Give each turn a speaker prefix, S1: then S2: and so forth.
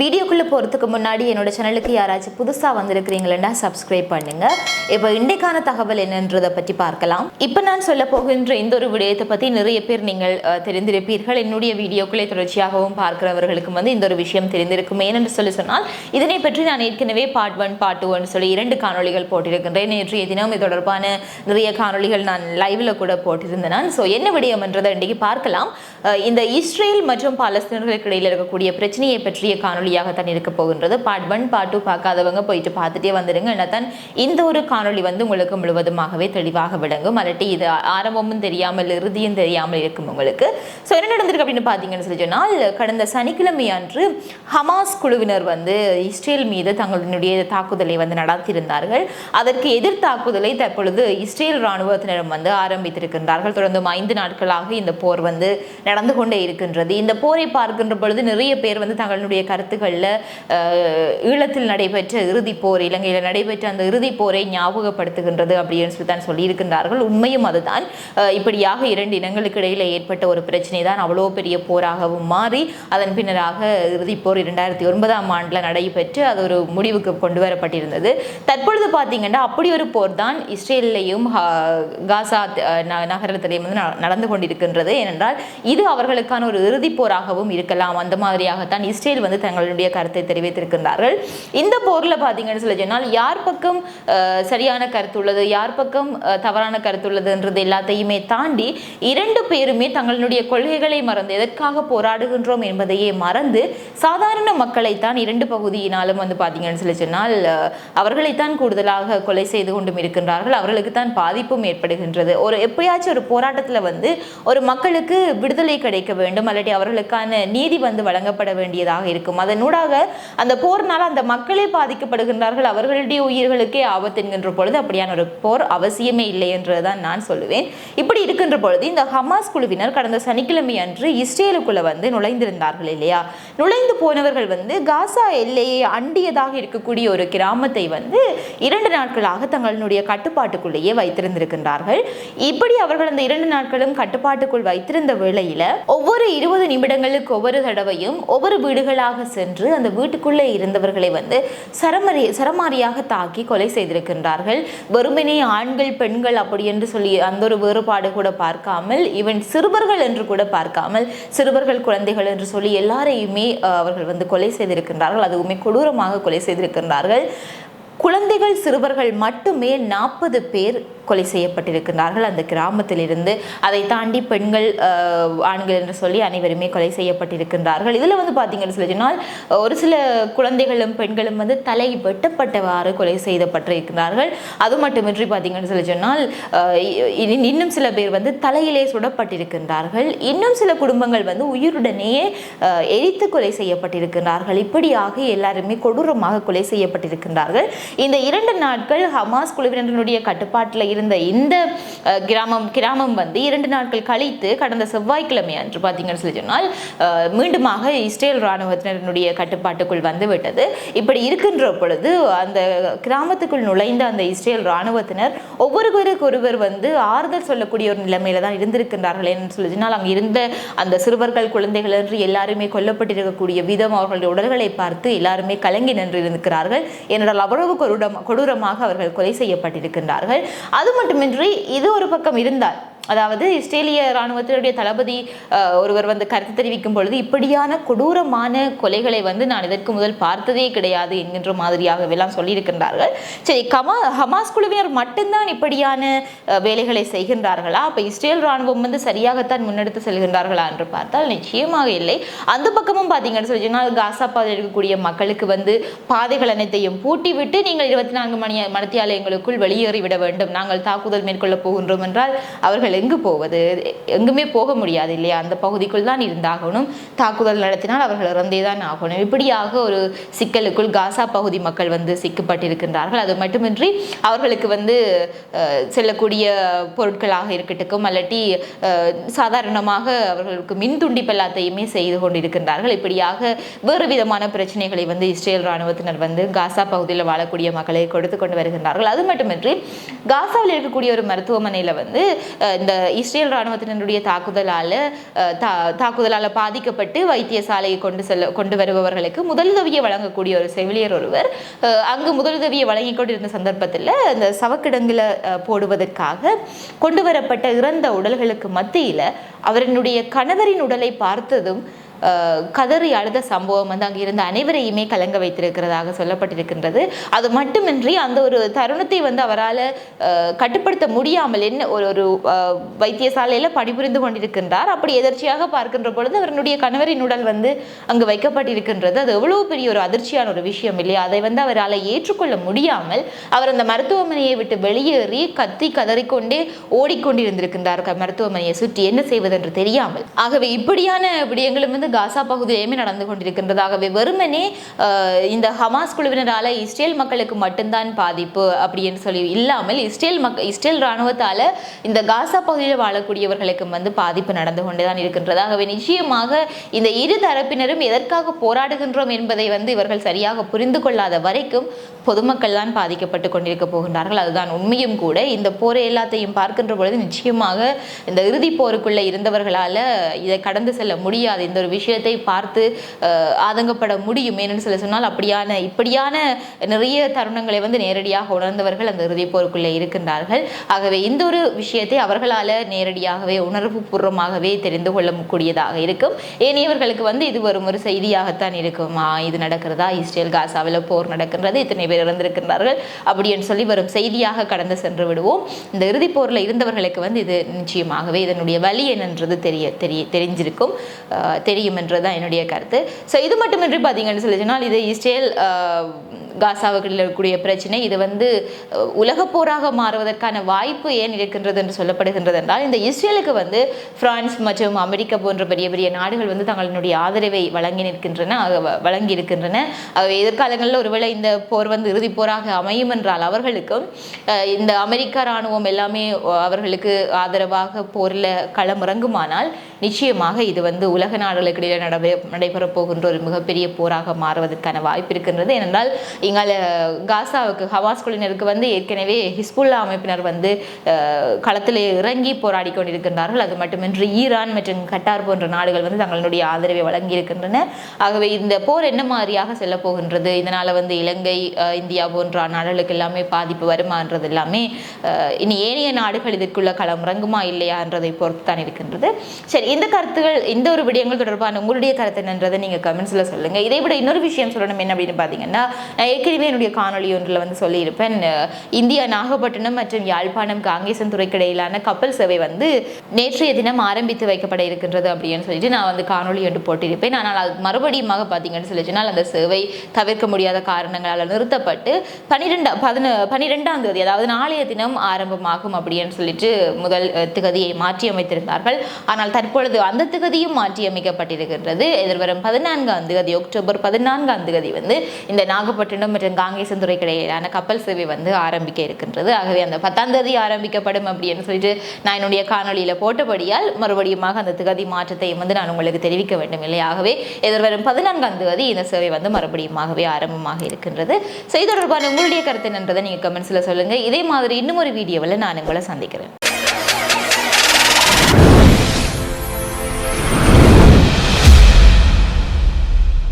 S1: வீடியோக்குள்ளே போகிறதுக்கு முன்னாடி என்னோட சேனலுக்கு யாராச்சும் புதுசாக வந்திருக்கிறீங்களா சப்ஸ்கிரைப் பண்ணுங்க. இப்போ இன்றைக்கான தகவல் என்னன்றதை பற்றி பார்க்கலாம். இப்போ நான் சொல்ல போகின்ற இந்த ஒரு விடயத்தை பற்றி நிறைய பேர் நீங்கள் தெரிந்திருப்பீர்கள். என்னுடைய வீடியோக்களை தொடர்ச்சியாகவும் பார்க்கிறவர்களுக்கு வந்து இந்த ஒரு விஷயம் தெரிந்திருக்கும். ஏனென்று சொல்லி சொன்னால் இதனை பற்றி நான் ஏற்கனவே பார்ட் ஒன் பார்ட் டூன்னு சொல்லி இரண்டு காணொளிகள் போட்டிருக்கின்றேன். நேற்றைய தினம் இது தொடர்பான நிறைய காணொளிகள் நான் லைவ்ல கூட போட்டிருந்தேன். ஸோ என்ன விடயம் என்றதை இன்றைக்கு பார்க்கலாம். இந்த இஸ்ரேல் மற்றும் பாலஸ்தீனர்களுக்கு இடையில் இருக்கக்கூடிய பிரச்சனையை பற்றிய காணொலியாகத்தான் இருக்க போகின்றது. பார்ட் ஒன் பார்ட் டூ பார்க்காதவங்க போயிட்டு பார்த்துட்டே வந்துடுங்க என்னத்தான் இந்த ஒரு காணொளி வந்து உங்களுக்கு முழுவதுமாகவே தெளிவாக விளங்கும். அல்லாட்டி இது ஆரம்பமும் தெரியாமல் இறுதியும் தெரியாமல் இருக்கும் உங்களுக்கு. ஸோ என்ன நடந்திருக்கு அப்படின்னு பார்த்தீங்கன்னு சொல்லி சொன்னால் கடந்த சனிக்கிழமை அன்று ஹமாஸ் குழுவினர் வந்து இஸ்ரேல் மீது தங்களுடைய தாக்குதலை வந்து நடத்தியிருந்தார்கள் அதற்கு எதிர் தாக்குதலை தற்பொழுது இஸ்ரேல் இராணுவத்தினரும் வந்து ஆரம்பித்திருக்கின்றார்கள். தொடர்ந்து ஐந்து நாட்களாக இந்த போர் வந்து நடந்து கொண்டே இருக்கின்றது. இந்த போரை பார்க்கின்ற பொழுது நிறைய பேர் வந்து தங்களுடைய கருத்து கருத்துக்களில் ஈழத்தில் நடைபெற்ற இறுதிப் போர் இலங்கையில் நடைபெற்ற அந்த இறுதிப் போரை ஞாபகப்படுத்துகின்றது அப்படின்னு சொல்லி தான் சொல்லியிருக்கின்றார்கள். உண்மையும் அதுதான். இப்படியாக இரண்டு இனங்களுக்கு இடையில் ஏற்பட்ட ஒரு பிரச்சனை தான் அவ்வளோ பெரிய போராகவும் மாறி அதன் பின்னராக இறுதிப் போர் இரண்டாயிரத்தி ஒன்பதாம் ஆண்டில் நடைபெற்று அது ஒரு முடிவுக்கு கொண்டு வரப்பட்டிருந்தது. தற்பொழுது பார்த்தீங்கன்னா அப்படி ஒரு போர் தான் இஸ்ரேலையும் காசா ந- நகரத்திலையும் வந்து ந- நடந்து கொண்டிருக்கின்றது. ஏனென்றால் இது அவர்களுக்கான ஒரு இறுதிப் போராகவும் இருக்கலாம். அந்த மாதிரியாகத்தான் இஸ்ரேல் வந்து தங்களுடைய கருத்தை தெரிவித்திருக்கின்றார்கள். இந்த போரில் பார்த்தீங்கன்னு சொல்லி சொன்னால் யார் பக்கம் சரியான கருத்து உள்ளது யார் பக்கம் தவறான கருத்து உள்ளதுன்றது எல்லாத்தையுமே தாண்டி இரண்டு பேருமே தங்களுடைய கொள்கைகளை மறந்து எதற்காக போராடுகின்றோம் என்பதையே மறந்து சாதாரண மக்களைத்தான் இரண்டு பகுதியினாலும் வந்து பார்த்தீங்கன்னு சொல்லி சொன்னால் அவர்களைத்தான் கூடுதலாக கொலை செய்து கொண்டும் இருக்கின்றார்கள். அவர்களுக்கு தான் பாதிப்பும் ஏற்படுகின்றது. ஒரு எப்பயாச்சும் ஒரு போராட்டத்தில் வந்து ஒரு மக்களுக்கு விடுதலை கிடைக்க வேண்டும் அல்லாட்டி அவர்களுக்கான நீதி வந்து வழங்கப்பட வேண்டியதாக இருக்கும். அதனூடாக அந்த போர்னால் அந்த மக்களே பாதிக்கப்படுகின்றார்கள். அவர்களுடைய உயிர்களுக்கே ஆபத்து என்கின்ற பொழுது அப்படியான ஒரு போர் அவசியமே இல்லை என்றுதான் நான் சொல்லுவேன். இப்படி இருக்கின்ற பொழுது இந்த ஹமாஸ் குழுவினர் கடந்த சனிக்கிழமை அன்று இஸ்ரேலுக்குள்ள வந்து நுழைந்திருந்தார்கள் இல்லையா? நுழைந்து போனவர்கள் வந்து காசா எல்லையை அண்டியதாக இருக்கக்கூடிய ஒரு கிராமத்தை வந்து இரண்டு நாட்களாக தங்களுடைய கட்டுப்பாட்டுக்குள்ளேயே வைத்திருந்திருக்கின்றார்கள். இப்படி அவர்கள் அந்த இரண்டு நாட்களும் கட்டுப்பாட்டுக்குள் வைத்திருந்த வேளையில ஒவ்வொரு இருபது நிமிடங்களுக்கு ஒவ்வொரு தடவையும் ஒவ்வொரு வீடுகளாக சென்று அந்த வீட்டுக்குள்ளே இருந்தவர்களை வந்து சரமரி சரமாரியாக தாக்கி கொலை செய்திருக்கின்றார்கள். வெறுமனே ஆண்கள் பெண்கள் அப்படி என்று சொல்லி அந்த ஒரு வேறுபாடு கூட பார்க்காமல் ஈவன் சிறுவர்கள் என்று கூட பார்க்காமல் சிறுவர்கள் குழந்தைகள் என்று சொல்லி எல்லாரையுமே அவர்கள் வந்து கொலை செய்திருக்கின்றார்கள். அதுவுமே கொடூரமாக கொலை செய்திருக்கின்றார்கள். குழந்தைகள் சிறுவர்கள் மட்டுமே நாற்பது பேர் கொலை செய்யப்பட்டிருக்கிறார்கள் அந்த கிராமத்திலிருந்து அதை தாண்டி பெண்கள் ஆண்கள் என்று சொல்லி அனைவருமே கொலை செய்யப்பட்டிருக்கின்றார்கள். இதில் வந்து பார்த்தீங்கன்னு சொல்லி சொன்னால் ஒரு சில குழந்தைகளும் பெண்களும் வந்து தலை வெட்டப்பட்டவாறு கொலை செய்யப்பட்டிருக்கிறார்கள் அது மட்டுமின்றி பார்த்தீங்கன்னு சொல்லி சொன்னால் இன்னும் சில பேர் வந்து தலையிலே சுடப்பட்டிருக்கின்றார்கள். இன்னும் சில குடும்பங்கள் வந்து உயிருடனேயே எரித்து கொலை செய்யப்பட்டிருக்கிறார்கள் இப்படியாக எல்லாருமே கொடூரமாக கொலை செய்யப்பட்டிருக்கின்றார்கள். இந்த இரண்டு நாட்கள் ஹமாஸ் குழுவினருடைய கட்டுப்பாட்டில் இருந்த இந்த கிராமம் கிராமம் வந்து இரண்டு நாட்கள் கழித்து கடந்த செவ்வாய்க்கிழமை அன்று பார்த்தீங்கன்னு சொல்லி சொன்னால் மீண்டுமாக இஸ்ரேல் இராணுவத்தினருடைய கட்டுப்பாட்டுக்குள் வந்துவிட்டது. இப்படி இருக்கின்ற பொழுது அந்த கிராமத்துக்குள் நுழைந்த அந்த இஸ்ரேல் இராணுவத்தினர் ஒவ்வொருவருக்கு ஒருவர் வந்து ஆறுதல் சொல்லக்கூடிய ஒரு நிலைமையில தான் இருந்திருக்கின்றார்கள் என்று சொல்லி சொன்னால் அங்கே இருந்த அந்த சிறுவர்கள் குழந்தைகள் என்று எல்லாருமே கொல்லப்பட்டிருக்கக்கூடிய விதம் அவர்களுடைய உடல்களை பார்த்து எல்லாருமே கலங்கி நின்று இருக்கிறார்கள் ஏனென்றால் அவ்வளவு கொடூரம் கொடூரமாக அவர்கள் கொலை செய்யப்பட்டிருக்கின்றார்கள். அது மட்டுமின்றி இது ஒரு பக்கம் இருந்தால் அதாவது இஸ்ரேலிய இராணுவத்தினுடைய தளபதி ஒருவர் வந்து கருத்து தெரிவிக்கும் பொழுது இப்படியான கொடூரமான கொலைகளை வந்து நான் இதற்கு முதல் பார்த்ததே கிடையாது என்கின்ற மாதிரியாகவெல்லாம் சொல்லியிருக்கின்றார்கள். சரி கமா ஹமாஸ் குழுவினர் மட்டும்தான் இப்படியான வேலைகளை செய்கின்றார்களா? அப்போ இஸ்ரேல் இராணுவம் வந்து சரியாகத்தான் முன்னெடுத்து செல்கின்றார்களா என்று பார்த்தால் நிச்சயமாக இல்லை. அந்த பக்கமும் பார்த்தீங்கன்னு சொல்லி சொன்னால் காசா பாதையில் இருக்கக்கூடிய மக்களுக்கு வந்து பாதைகள் அனைத்தையும் பூட்டிவிட்டு நீங்கள் இருபத்தி நான்கு மணி மணித்தியாலயங்களுக்குள் வெளியேறிவிட வேண்டும். நாங்கள் தாக்குதல் மேற்கொள்ள போகின்றோம் என்றால் அவர்கள் எங்கு போவது? எங்குமே போக முடியாது இல்லையா? அந்த பகுதிக்குள் தான் இருந்தாகணும். தாக்குதல் நடத்தினால் அவர்கள் இறந்தே தான் ஆகணும். இப்படியாக ஒரு சிக்கலுக்குள் காசா பகுதி மக்கள் வந்து சிக்கப்பட்டிருக்கின்றார்கள். அது மட்டுமின்றி அவர்களுக்கு வந்து செல்லக்கூடிய பொருட்களாக இருக்கட்டும் அல்லட்டி சாதாரணமாக அவர்களுக்கு மின் துண்டிப்பு எல்லாத்தையுமே செய்து கொண்டிருக்கின்றார்கள். இப்படியாக வேறு விதமான பிரச்சனைகளை வந்து இஸ்ரேல் இராணுவத்தினர் வந்து காசா பகுதியில் வாழக்கூடிய மக்களை கொடுத்து கொண்டு வருகின்றார்கள். அது மட்டுமின்றி காசாவில் இருக்கக்கூடிய ஒரு மருத்துவமனையில் வந்து இந்த இஸ்ரேல் இராணுவத்தினருடைய தாக்குதலால் தா தாக்குதலால் பாதிக்கப்பட்டு வைத்தியசாலையை கொண்டு செல்ல கொண்டு வருபவர்களுக்கு முதலுதவியை வழங்கக்கூடிய ஒரு செவிலியர் ஒருவர். அங்கு முதலுதவியை வழங்கி கொண்டிருந்த சந்தர்ப்பத்தில் இந்த சவக்கிடங்கில் போடுவதற்காக கொண்டு வரப்பட்ட இறந்த உடல்களுக்கு மத்தியில் அவரினுடைய கணவரின் உடலை பார்த்ததும் கதறி அழுத சம்பவம் வந்து அங்கே இருந்த அனைவரையுமே கலங்க வைத்திருக்கிறதாக சொல்லப்பட்டிருக்கின்றது. அது மட்டுமின்றி அந்த ஒரு தருணத்தை வந்து அவரால் கட்டுப்படுத்த முடியாமல் என்ன ஒரு ஒரு வைத்தியசாலையில் பணிபுரிந்து கொண்டிருக்கின்றார். அப்படி எதர்ச்சியாக பார்க்கின்ற பொழுது அவருடைய கணவரின் உடல் வந்து அங்கு வைக்கப்பட்டிருக்கின்றது. அது எவ்வளவு பெரிய ஒரு அதிர்ச்சியான ஒரு விஷயம் இல்லையா? அதை வந்து அவரால் ஏற்றுக்கொள்ள முடியாமல் அவர் அந்த மருத்துவமனையை விட்டு வெளியேறி கத்தி கதறிக்கொண்டே ஓடிக்கொண்டிருந்திருக்கின்றார். க- மருத்துவமனையை சுற்றி என்ன செய்வதென்று தெரியாமல். ஆகவே இப்படியான விடயங்களும் வந்து காசா பகுதியிலுமே நடந்து கொண்டிருக்கின்றதாகவே வெறுமனே இந்த ஹமாஸ் குழுவினரால இஸ்ரேல் மக்களுக்கு மட்டும்தான் பாதிப்பு அப்படின்னு சொல்லி இல்லாமல் இஸ்ரேல் மக் இஸ்ரேல் இராணுவத்தால இந்த காசா பகுதியில் வாழக்கூடியவர்களுக்கும் வந்து பாதிப்பு நடந்து கொண்டுதான் இருக்கின்றது ஆகவே நிச்சயமாக இந்த இரு தரப்பினரும் எதற்காக போராடுகின்றோம் என்பதை வந்து இவர்கள் சரியாக புரிந்து கொள்ளாத வரைக்கும் பொதுமக்கள் தான் பாதிக்கப்பட்டு கொண்டிருக்க போகின்றார்கள். அதுதான் உண்மையும் கூட. இந்த போரை எல்லாத்தையும் பார்க்கின்ற பொழுது நிச்சயமாக இந்த இறுதிப் போருக்குள்ள இருந்தவர்களால இதை கடந்து செல்ல முடியாது. இந்த ஒரு விஷயத்தை பார்த்து ஆதங்கப்பட முடியும். ஏன்னு சொல்லி சொன்னால் அப்படியான இப்படியான நிறைய தருணங்களை வந்து நேரடியாக உணர்ந்தவர்கள் அந்த இறுதிப் போருக்குள்ளே இருக்கின்றார்கள். ஆகவே இந்த ஒரு விஷயத்தை அவர்களால் நேரடியாகவே உணர்வு பூர்வமாகவே தெரிந்து கொள்ளக்கூடியதாக இருக்கும். ஏனையவர்களுக்கு வந்து இது வரும் ஒரு செய்தியாகத்தான் இருக்குமா. இது நடக்கிறதா? இஸ்ரேல் காசாவில் போர் நடக்கின்றது. இத்தனை பேர் இறந்திருக்கின்றார்கள். அப்படின்னு சொல்லி வரும் செய்தியாக கடந்து சென்று விடுவோம். இந்த இறுதிப் போரில் இருந்தவர்களுக்கு வந்து இது நிச்சயமாகவே இதனுடைய வழி என்னன்றது தெரிய தெரிய தெரிஞ்சிருக்கும். தெரிய முடியும் என்றுதான் என்னுடைய கருத்து. ஸோ இது மட்டுமின்றி பார்த்தீங்கன்னு சொல்லி சொன்னால் இது இஸ்ரேல் காசாவுகளில் இருக்கக்கூடிய பிரச்சனை இது வந்து உலக போராக மாறுவதற்கான வாய்ப்பு ஏன் இருக்கின்றது என்று சொல்லப்படுகின்றது என்றால் இந்த இஸ்ரேலுக்கு வந்து பிரான்ஸ் மற்றும் அமெரிக்கா போன்ற பெரிய பெரிய நாடுகள் வந்து தங்களுடைய ஆதரவை வழங்கி நிற்கின்றன வ- வழங்கி இருக்கின்றன. எதிர்காலங்களில் ஒருவேளை இந்த போர் வந்து இறுதிப் போராக அமையும் என்றால் அவர்களுக்கும் இந்த அமெரிக்கா இராணுவம் எல்லாமே அவர்களுக்கு ஆதரவாக போரில் களமிறங்குமானால் நிச்சயமாக இது வந்து உலக நாடுகளுக்கு இடையே நடைபெற போகின்ற ஒரு மிகப்பெரிய போராக மாறுவதற்கான வாய்ப்பு இருக்கின்றது. ஏனென்றால் இங்கால காசாவுக்கு ஹவாஸ் குழுவினருக்கு வந்து ஏற்கனவே ஹிஸ்புல்லா அமைப்பினர் வந்து களத்தில் இறங்கி போராடி கொண்டிருக்கின்றார்கள். அது மட்டுமின்றி ஈரான் மற்றும் கட்டார் போன்ற நாடுகள் வந்து தங்களுடைய ஆதரவை வழங்கி இருக்கின்றன ஆகவே இந்த போர் என்ன மாதிரியாக செல்ல போகின்றது? வந்து இலங்கை இந்தியா போன்ற நாடுகளுக்கு எல்லாமே பாதிப்பு வருமான்றது எல்லாமே இனி ஏனைய நாடுகள் இதற்குள்ள களம் இறங்குமா இல்லையான்றதை பொறுத்து தான் இருக்கின்றது. சரி இந்த கருத்துகள் இந்த ஒரு விடயங்கள் தொடர்பான உங்களுடைய கருத்து என்னன்றதை நீங்கள் கமெண்ட்ஸில் சொல்லுங்கள் இதை விட இன்னொரு விஷயம் சொல்லணும். என்ன அப்படின்னு பார்த்தீங்கன்னா ஏற்கனவே என்னுடைய காணொளி ஒன்றில் வந்து சொல்லியிருப்பேன் இந்தியா நாகப்பட்டினம் மற்றும் யாழ்ப்பாணம் காங்கேசன் துறைக்கிடையிலான கப்பல் சேவை வந்து நேற்றைய தினம் ஆரம்பித்து வைக்கப்பட இருக்கின்றது அப்படின்னு சொல்லிட்டு நான் வந்து காணொளி ஒன்று போட்டிருப்பேன். ஆனால் அது மறுபடியுமாக பார்த்தீங்கன்னு சொல்லி சொன்னால் அந்த சேவை தவிர்க்க முடியாத காரணங்களால் நிறுத்தப்பட்டு பன்னிரெண்டாம் பதின பன்னிரெண்டாம் தேதி அதாவது நாளைய தினம் ஆரம்பமாகும் அப்படின்னு சொல்லிட்டு முதல் திகதியை மாற்றி அமைத்திருந்தார்கள் ஆனால் தற்பொழுது அந்த திகதியும் மாற்றி அமைக்கப்பட்டிருக்கின்றது எதிர்வரும் பதினான்காம் தேதி அக்டோபர் பதினான்காம் தேதி வந்து இந்த நாகப்பட்டினம் மற்றும் காங்கேசந்துறை இடையிலான கப்பல் சேவை வந்து ஆரம்பிக்க இருக்கின்றது. ஆகவே அந்த பத்தாம் தேதி ஆரம்பிக்கப்படும் அப்படின்னு சொல்லிட்டு நான் என்னுடைய காணொலியில் போட்டபடியால் மறுபடியுமாக அந்த திகதி மாற்றத்தையும் வந்து நான் உங்களுக்கு தெரிவிக்க வேண்டும் இல்லை ஆகவே எதிர்வரும் பதினான்காம் தேதி இந்த சேவை வந்து மறுபடியுமாகவே ஆரம்பமாக இருக்கின்றது. செய்தி தொடர்பான உங்களுடைய கருத்து என்னன்றதை நீங்கள் கமெண்ட்ஸில் சொல்லுங்கள் இதே மாதிரி இன்னும் ஒரு வீடியோவில் நான் உங்களை சந்திக்கிறேன்.